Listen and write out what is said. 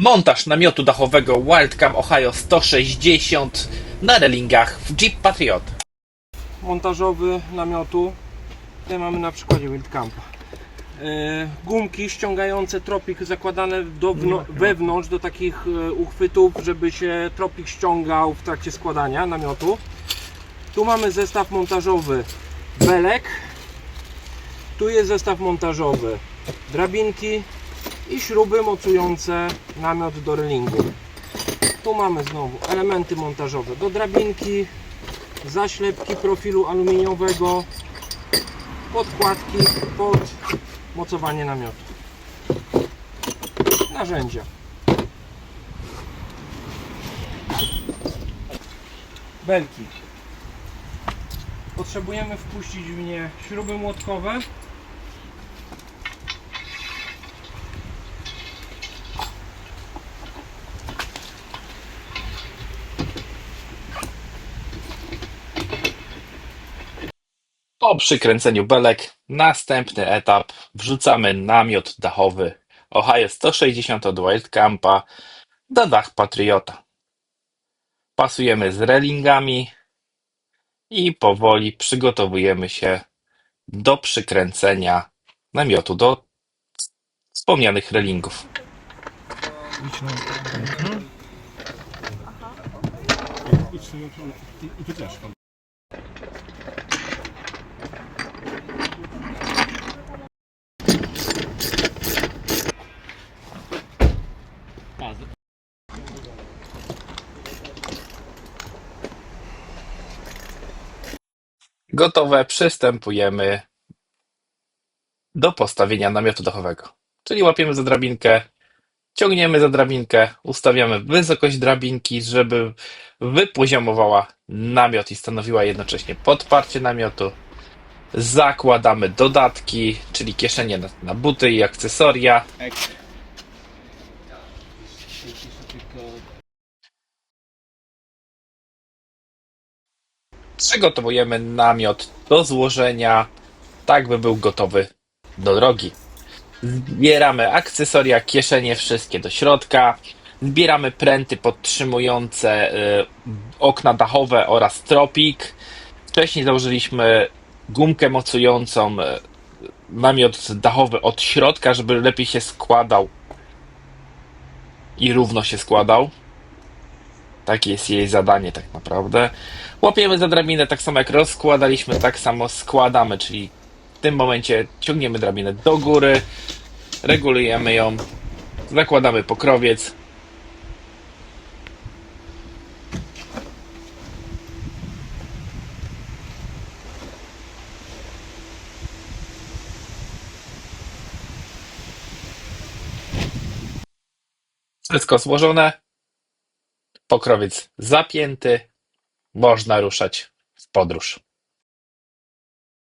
Montaż namiotu dachowego Wildcam Ohio 160 na relingach w Jeep Patriot. montażowy namiotu. Tutaj mamy na przykładzie Wildcampa. E, Gumki ściągające tropik zakładane do wno- wewnątrz do takich e, uchwytów, żeby się tropik ściągał w trakcie składania namiotu. Tu mamy zestaw montażowy belek. Tu jest zestaw montażowy drabinki i śruby mocujące namiot do relingu. Tu mamy znowu elementy montażowe do drabinki, zaślepki profilu aluminiowego, podkładki pod mocowanie namiotu. Narzędzia. Belki. Potrzebujemy wpuścić w nie śruby młotkowe. Po przykręceniu belek następny etap wrzucamy namiot dachowy Ohio 160 od Wildcampa do dach Patriota. Pasujemy z relingami i powoli przygotowujemy się do przykręcenia namiotu do wspomnianych relingów. Gotowe, przystępujemy do postawienia namiotu dachowego. Czyli łapiemy za drabinkę, ciągniemy za drabinkę, ustawiamy wysokość drabinki, żeby wypoziomowała namiot i stanowiła jednocześnie podparcie namiotu. Zakładamy dodatki, czyli kieszenie na, na buty i akcesoria. Przygotowujemy namiot do złożenia, tak by był gotowy do drogi. Zbieramy akcesoria, kieszenie wszystkie do środka. Zbieramy pręty podtrzymujące y, okna dachowe oraz tropik. Wcześniej założyliśmy gumkę mocującą y, namiot dachowy od środka, żeby lepiej się składał i równo się składał. Takie jest jej zadanie tak naprawdę. Łapiemy za drabinę tak samo jak rozkładaliśmy, tak samo składamy, czyli w tym momencie ciągniemy drabinę do góry, regulujemy ją, zakładamy pokrowiec. Wszystko złożone, pokrowiec zapięty, można ruszać w podróż.